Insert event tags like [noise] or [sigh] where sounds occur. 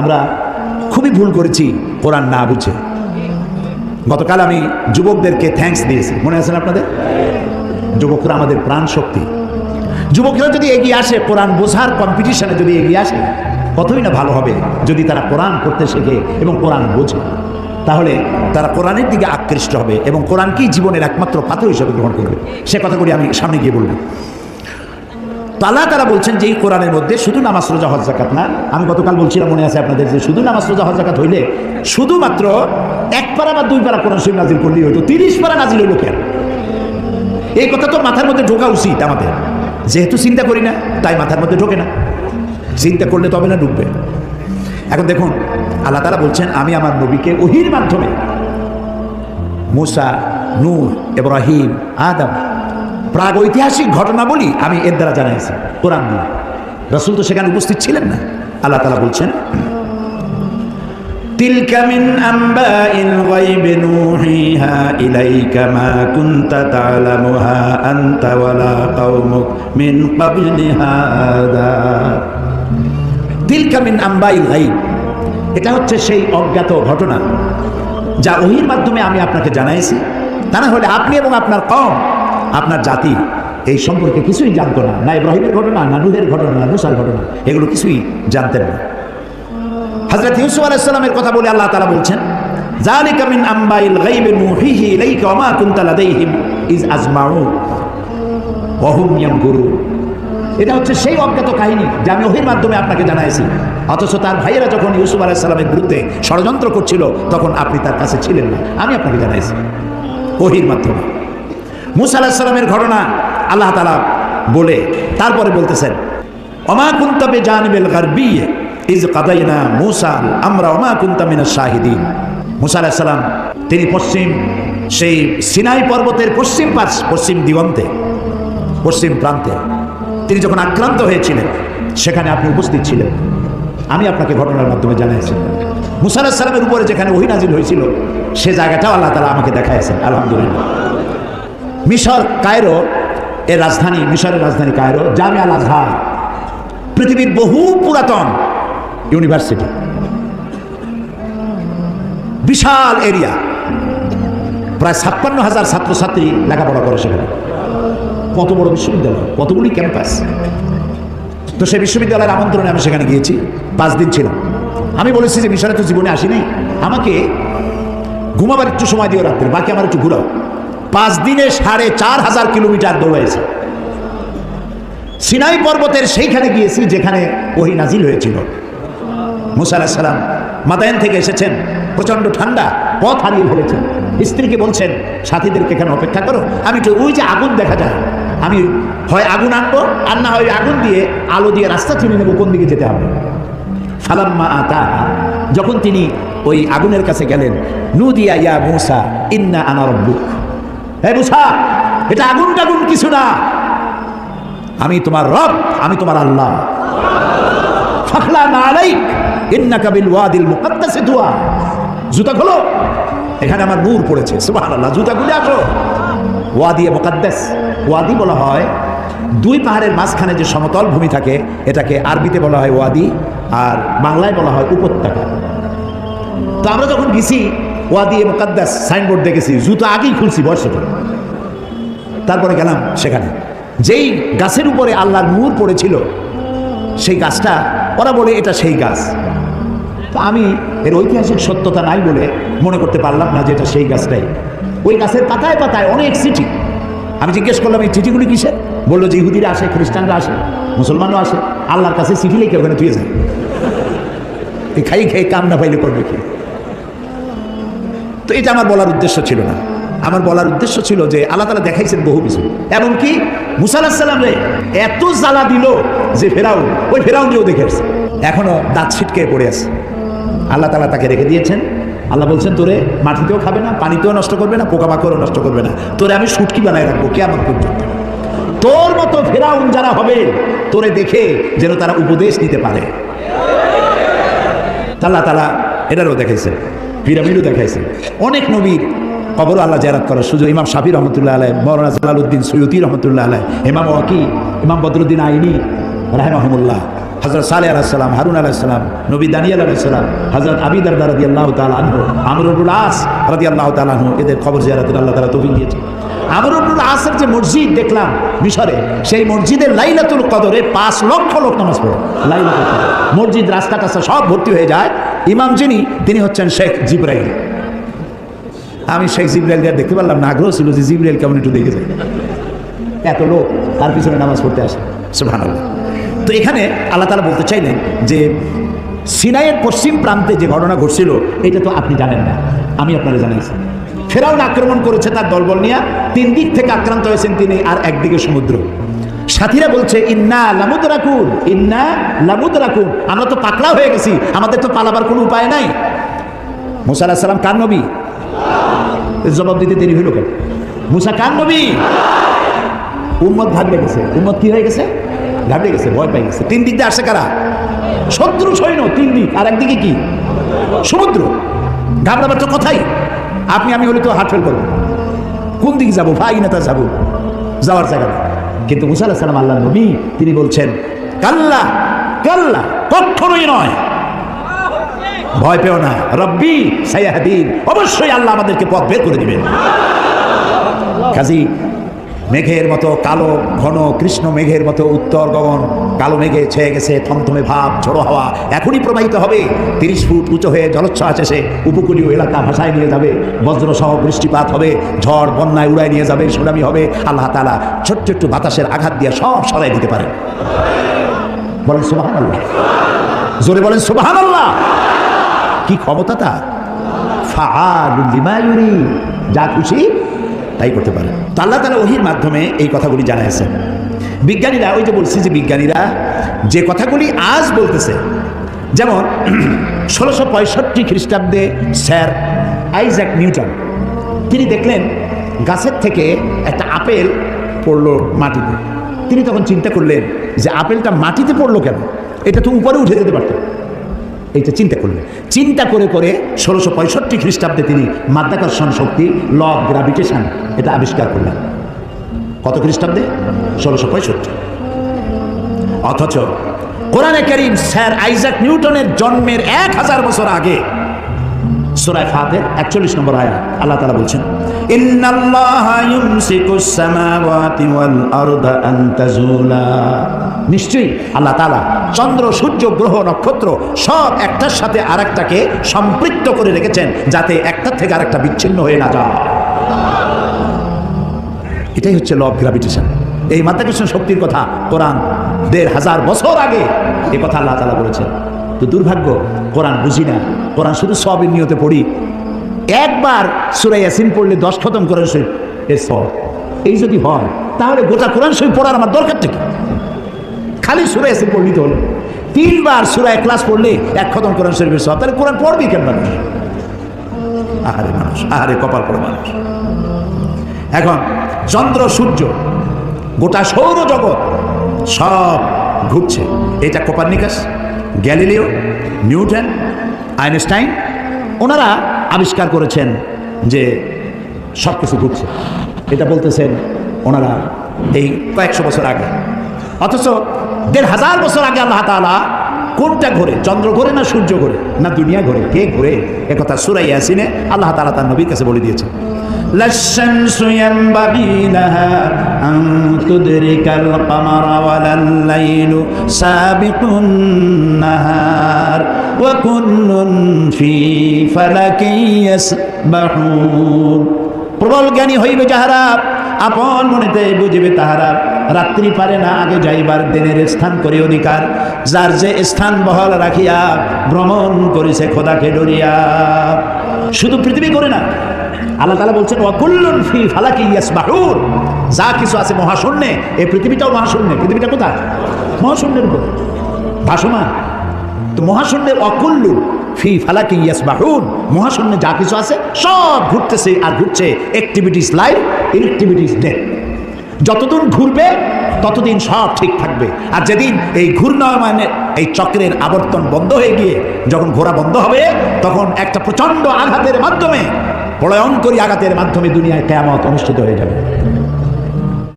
আমরা খুবই ভুল করেছি, কোরআন না বুঝে। গতকাল আমি যুবকদেরকে থ্যাঙ্কস দিয়েছি। মনে আছেন আপনাদের? যুবকরা আমাদের প্রাণ শক্তি। যুবকরা যদি এগিয়ে আসে, কোরআন বোঝার কম্পিটিশনে যদি এগিয়ে আসে, কতই না ভালো হবে যদি তারা কোরআন করতে শেখে এবং কোরআন বোঝে। তাহলে তারা কোরআনের দিকে আকৃষ্ট হবে এবং কোরআনকেই জীবনের একমাত্র পাথর হিসেবে গ্রহণ করবে? সে কথাগুলি আমি সামনে গিয়ে বলব। তালা তারা বলছেন যে এই কোরআনের মধ্যে শুধু নামাজ, রোজা, হজ জাকাত না। আমি গতকাল বলছিলাম, মনে আছে আপনাদের, যে শুধু নামাজ, রোজা, হজ জাকাত হইলে শুধুমাত্র এক পারা বা দুই পারা কোরআন শরীফ নাজিল করলেই হইতো, তিরিশ পারা নাজিল হইল কেন? এই কথা তো মাথার মধ্যে ঢোকা উচিত আমাদের। যেহেতু চিন্তা করি না, তাই মাথার মধ্যে ঢোকে না। চিন্তা করলে তবে না ঢুকবে। এখন দেখুন, আল্লাহ তারা বলছেন, আমি আমার নবীকে ওহির মাধ্যমে মুসা নূর ইব্রাহিম, আদম প্রাগ ঐতিহাসিক ঘটনা বলি আমি এর দ্বারা জানাইছি কোরআন দিয়ে রসুল তো সেখানে উপস্থিত ছিলেন না আল্লাহ তালা বলছেন تلك من أنباء الغيب نوحيها إليك ما كنت تعلمها أنت ولا قومك من قبل هذا তিলকা মিন আম্বাইল গাইব এটা হচ্ছে সেই অজ্ঞাত ঘটনা যা ওহির মাধ্যমে আমি আপনাকে জানাইছি তা না হলে আপনি এবং আপনার কম আপনার জাতি এই সম্পর্কে কিছুই জানতো না। না ইব্রাহিমের ঘটনা, না নুহের ঘটনা, না মুসার ঘটনা, এগুলো কিছুই জানতেন না। হজরত ইউসুফ আলাইসাল্লামের কথা বলে আল্লাহ তালা বলছেন এটা হচ্ছে সেই অজ্ঞাত কাহিনী যা আমি মাধ্যমে আপনাকে জানাইছি। অথচ তার ভাইয়েরা যখন ষড়যন্ত্র করছিল, তখন আপনি তার কাছে ছিলেন না। আমি আপনাকে জানাইছি। ওহির মাধ্যমে। মুসা আলাহিসাল্লামের ঘটনা আল্লাহ তালা বলে, তারপরে বলতেছেন অমা কুন্তাবে জানবেল গারবিয়ে ইজ কাদাইনা মুসা, আমরা অমা কুন্তামিনা শাহিদিন। মুসা আলাহিসাল্লাম তিনি পশ্চিম, সেই সিনাই পর্বতের পশ্চিম পাশ, পশ্চিম দিগন্তে, পশ্চিম প্রান্তে, তিনি যখন আক্রান্ত হয়েছিলেন, সেখানে আপনি উপস্থিত ছিলেন। আমি আপনাকে ঘটনার মাধ্যমে জানাইছি। মুসা আলাহিসাল্লামের উপরে যেখানে ওহি নাজিল হয়েছিল, সে জায়গাটাও আল্লাহ তালা আমাকে দেখাইছেন, আলহামদুলিল্লাহ। মিশর, কায়রো, এর রাজধানী, মিশরের রাজধানী কায়রো, জামিয়া আল আজহার। পৃথিবীর বহু পুরাতন ইউনিভার্সিটি। বিশাল এরিয়া। প্রায় ছাপ্পান্ন হাজার ছাত্রছাত্রী লেখাপড়া করে সেখানে। কত বড় বিশ্ববিদ্যালয়, কতগুলি ক্যাম্পাস। তো সেই বিশ্ববিদ্যালয়ের আমন্ত্রণে আমি সেখানে গিয়েছি, পাঁচ দিন ছিলাম। আমি বলেছি যে মিশরে তো জীবনে আসি নাই আমাকে ঘুমাবার একটু সময় দিও রাত্রে, বাকি আমার একটু ঘুরাও। পাঁচ দিনে সাড়ে চার হাজার কিলোমিটার দৌড়াইছে। সিনাই পর্বতের সেইখানে গিয়েছি যেখানে ওহি নাজিল হয়েছিল। মুসা আলাহিসাল্লাম মাদায়ন থেকে এসেছেন, প্রচণ্ড ঠান্ডা, পথ হারিয়ে ফেলেছেন। স্ত্রীকে বলছেন, সাথীদেরকে এখানে অপেক্ষা করো। আমি তো ওই যে আগুন দেখা যায়, আমি হয় আগুন আনব, আর না হয় আগুন দিয়ে আলো দিয়ে রাস্তা চিনে নেব, কোন দিকে যেতে হবে? ফালাম্মা আতা যখন তিনি ওই আগুনের কাছে গেলেন, নুদিয়া ইয়া মুসা, ইন্না আনা রব্বুক। এটা আগুন টাগুন কিছু না। আমি তোমার রব, আমি তোমার আল্লাহ। ফাখলা না আলাইক, ইন্নাকা বিল ওয়াদিল এখানে আমার পড়েছে ওয়াদি বলা হয়, দুই পাহাড়ের মাঝখানে যে সমতল ভূমি থাকে, এটাকে আরবিতে বলা হয় ওয়াদি, আর বাংলায় বলা হয় উপত্যকা। তো আমরা যখন গেছি ওয়াদি মুকাদ্দাস, সাইনবোর্ড দেখেছি, জুতো আগেই খুলছি বয়স। তারপরে গেলাম সেখানে। যেই গাছের উপরে আল্লাহর নূর পড়েছিল, সেই গাছটা, ওরা বলে, এটা সেই গাছ। তো আমি এর ঐতিহাসিক সত্যতা নাই বলে মনে করতে পারলাম না যে এটা সেই গাছটাই। ওই গাছের পাতায় পাতায় অনেক চিঠি। আমি জিজ্ঞেস করলাম, এই চিঠিগুলি কিসের? বলল, যে ইহুদিরা আসে, খ্রিস্টানরা আসে, মুসলমানও আসে, আল্লাহর কাছে চিঠি লিখে ওখানে তুই যায় খাই খেয়ে কাম না পাইলে করবে কি? তো এটা আমার বলার উদ্দেশ্য ছিল না। আমার বলার উদ্দেশ্য ছিল যে আল্লাহ তালা দেখাইছেন বহু কিছু। এমনকি মুসাল্লাহাম রে, এত জ্বালা দিল যে ফেরাউন, ওই ফেরাউনকেও দেখে আসছে। এখনও দাঁত ছিটকে পড়ে আছে। আল্লাহ তালা তাকে রেখে দিয়েছেন। আল্লাহ বলছেন, তোরে মাটিতেও খাবে না, পানিতেও নষ্ট করবে না, পোকামাকড়ও নষ্ট করবে না। তোরে আমি সুটকি বানায় রাখব কেমন পর্যন্ত। তোর মতো ফেরাউন যারা হবে, তোরে দেখে যেন তারা উপদেশ নিতে পারে। আল্লাহ তালা এটারও দেখাইছে পিরামিডও দেখাইছে। অনেক নবীর কবর আল্লাহ জেরাত করার সুযোগ। ইমাম শাফি রহমতুল্লাহ আলাই মৌলানা জালালউদ্দিন সৈয়দি রহমতুল্লাহ আলাই ইমাম ওয়াকি, ইমাম বদরুদ্দিন আইনি রাহেমাহমুল্লাহ হজরত সালে আলাহিসাল্লাম হারুন আলাহিসাল্লাম নবী দানিয়াল আলাহিসাল্লাম হজরত আবিদার রাদি আল্লাহ তালু আমরুল আস আল্লাহ তালু এদের খবর জিয়ারাতের আল্লাহ তালা তফিক দিয়েছে আমরুল আসের যে মসজিদ দেখলাম মিশরে, সেই মসজিদে লাইলাতুল কদরে পাঁচ লক্ষ লোক নামাজ পড়ে। লাইলাতুল কদর। মসজিদ রাস্তা টাস্তা সব ভর্তি হয়ে যায়। ইমাম যিনি, তিনি হচ্ছেন শেখ জিব্রাইল। আমি শেখ জিব্রাইল দিয়ে দেখতে পারলাম না, আগ্রহ ছিল যে জিব্রাইল কেমন একটু দেখে যায়। এত লোক তার পিছনে নামাজ পড়তে আসে। সুবহান তো এখানে আল্লাহ তালা বলতে চাইলেন যে, সিনাইয়ের পশ্চিম প্রান্তে যে ঘটনা ঘটছিল, এটা তো আপনি জানেন না। আমি আপনারা জানাইছি। ফেরাউন আক্রমণ করেছে তার দলবল নিয়ে, তিন দিক থেকে আক্রান্ত হয়েছেন তিনি আর একদিকে সমুদ্র। সাথীরা বলছে, ইন্না লামুদ রাকুন ইন্না লামুদ রাকুন আমরা তো পাকড়া হয়ে গেছি, আমাদের তো পালাবার কোনো উপায় নাই। মুসা আলাহিসাল্লাম সাল্লাম কার নবী? জবাব দিতে দেরি হইল কেন? মুসা, কার নবী? উম্মত ঘাবড়ে গেছে। উম্মত কি হয়ে গেছে? ঘাবড়ে গেছে, ভয় পাই গেছে। তিন দিক দিয়ে আসে কারা? শত্রু সৈন্য, তিন দিক। আর একদিকে কি? সমুদ্র। ঘাবড়াবার তো কথাই। আপনি, আমি হলে তো হাট ফেল করব। কোন দিকে যাব? ভাই নেতা যাব। যাওয়ার জায়গা কিন্তু মুসা আলাহ সালাম আল্লাহ নবী, তিনি বলছেন, কাল্লা কাল্লা, কখনোই নয়। ভয় পেও না। রব্বি সাইয়াদিন অবশ্যই আল্লাহ আমাদেরকে পথ বের করে দিবেন। কাজী মেঘের মতো কালো, ঘন, কৃষ্ণ মেঘের মতো উত্তর গগন, কালো মেঘে ছেয়ে গেছে থমথমে ভাব, ঝোড়ো হাওয়া। এখনই প্রবাহিত হবে। তিরিশ ফুট উঁচু হয়ে জলোচ্ছ্বাস এসে উপকূলীয় এলাকা ভাসায় নিয়ে যাবে। বজ্রসহ বৃষ্টিপাত হবে। ঝড় বন্যায় উড়ায় নিয়ে যাবে, সুনামি হবে। আল্লাহ তালা ছোট্ট ছোট্ট বাতাসের আঘাত দিয়ে সব সরাই দিতে পারে বলেন সুবাহান আল্লাহ জোরে বলেন সুবাহান আল্লাহ কি ক্ষমতা ফাআলুল যা খুশি তাই করতে পারে। তো আল্লাহ তালা ওহির মাধ্যমে এই কথাগুলি জানাইছেন বিজ্ঞানীরা, ওই যে বলছি যে বিজ্ঞানীরা, যে কথাগুলি আজ বলতেছে, যেমন [clears throat] ষোলোশো পঁয়ষট্টি খ্রিস্টাব্দে স্যার আইজ্যাক নিউটন, তিনি দেখলেন গাছের থেকে একটা আপেল পড়ল মাটিতে। তিনি তখন চিন্তা করলেন যে, আপেলটা মাটিতে পড়ল কেন? এটা তো উপরে উঠে যেতে পারতো। এইটা চিন্তা করলেন। চিন্তা করে করে ষোলোশো পঁয়ষট্টি খ্রিস্টাব্দে তিনি মাধ্যাকর্ষণ শক্তি ল অফ গ্রাভিটেশন এটা আবিষ্কার করলেন। কত খ্রিস্টাব্দে? ষোলোশো পঁয়ষট্টি। অথচ কোরআনে করিম স্যার আইজাক নিউটনের জন্মের এক হাজার বছর আগে সুরায় ফাতের একচল্লিশ নম্বর আয়াত আল্লাহ তালা বলছেন, ইন্নাল্লাহা ইউমসিকুস সামাওয়াতি ওয়াল আরদা আন তাজুলা নিশ্চয়ই আল্লাহ তালা চন্দ্র, সূর্য, গ্রহ, নক্ষত্র সব একটার সাথে আর একটাকে সম্পৃক্ত করে রেখেছেন যাতে একটার থেকে আরেকটা বিচ্ছিন্ন হয়ে না যায়। এটাই হচ্ছে ল অফ গ্রাভিটেশন এই মাধ্যাকর্ষণ শক্তির কথা কোরআন দেড় হাজার বছর আগে এ কথা আল্লাহ তালা বলেছেন। তো দুর্ভাগ্য, কোরআন বুঝি না। কোরআন শুধু সবের নিয়তে পড়ি। একবার সুরাই ইয়াসিন পড়লে দশ খতম করেন সই এ সব। এই যদি হয়, তাহলে গোটা কোরআন শরীফ পড়ার আমার দরকারটা কি? খালি সুরাই এসে পড়লি তো হলো। তিনবার সুরায় ক্লাস পড়লে এক খতম কোরআন শরীফের সব। তাহলে কোরআন পড়বি কেন মানুষ? আহারে মানুষ, আহারে কপাল পড়ে মানুষ। এখন চন্দ্র, সূর্য, গোটা সৌরজগৎ সব ঘুরছে। এটা কোপারনিকাস, গ্যালিলিও, নিউটন, আইনস্টাইন, ওনারা আবিষ্কার করেছেন যে সব কিছু ঘুরছে। এটা বলতেছেন ওনারা এই কয়েকশো বছর আগে। অথচ দেড় হাজার বছর আগে আল্লাহ তাআলা কোনটা ঘোরে চন্দ্র ঘোরে না সূর্য ঘোরে না দুনিয়া ঘোরে কে ঘোরে একথা সুরাই আসিনে আল্লাহ তাআলা তার নবীর কাছে বলে দিয়েছে لا الشمس ينبغي لها أن تدرك القمر ولا الليل سابق النهار وكل في فلك يسبحون প্রবল জ্ঞানী হইবে যাহারা আপন মনেতে বুঝিবে তাহারা রাত্রি পারে না, আগে যাইবার দিনের স্থান করি অধিকার। যার যে স্থান বহল রাখিয়া ভ্রমণ করিছে খোদাকে ডরিয়া। শুধু পৃথিবী করে না, আল্লাহ তালা বলছেন অকুল্লন ফি ফালাকি ইয়াসবাহুর যা কিছু আছে মহাশূন্যে, এই পৃথিবীটাও মহাশূন্যে। পৃথিবীটা কোথায়? মহাশূন্যের উপর। ভাসমান। তো মহাশূন্যের অকুল্লু ফি ফালাকি ইয়াসবাহুন। মহাশূন্যে যা কিছু আছে সব ঘুরতেছে আর ঘুরছে। অ্যাক্টিভিটিস লাইফ ইনঅ্যাক্টিভিটিস ডেথ যতদিন ঘুরবে, ততদিন সব ঠিক থাকবে। আর যেদিন এই ঘূর্ণায়মানের এই চক্রের আবর্তন বন্ধ হয়ে গিয়ে যখন ঘোরা বন্ধ হবে, তখন একটা প্রচণ্ড আঘাতের মাধ্যমে, প্রলয়ঙ্করী আঘাতের মাধ্যমে দুনিয়ায় কেয়ামত অনুষ্ঠিত হয়ে যাবে।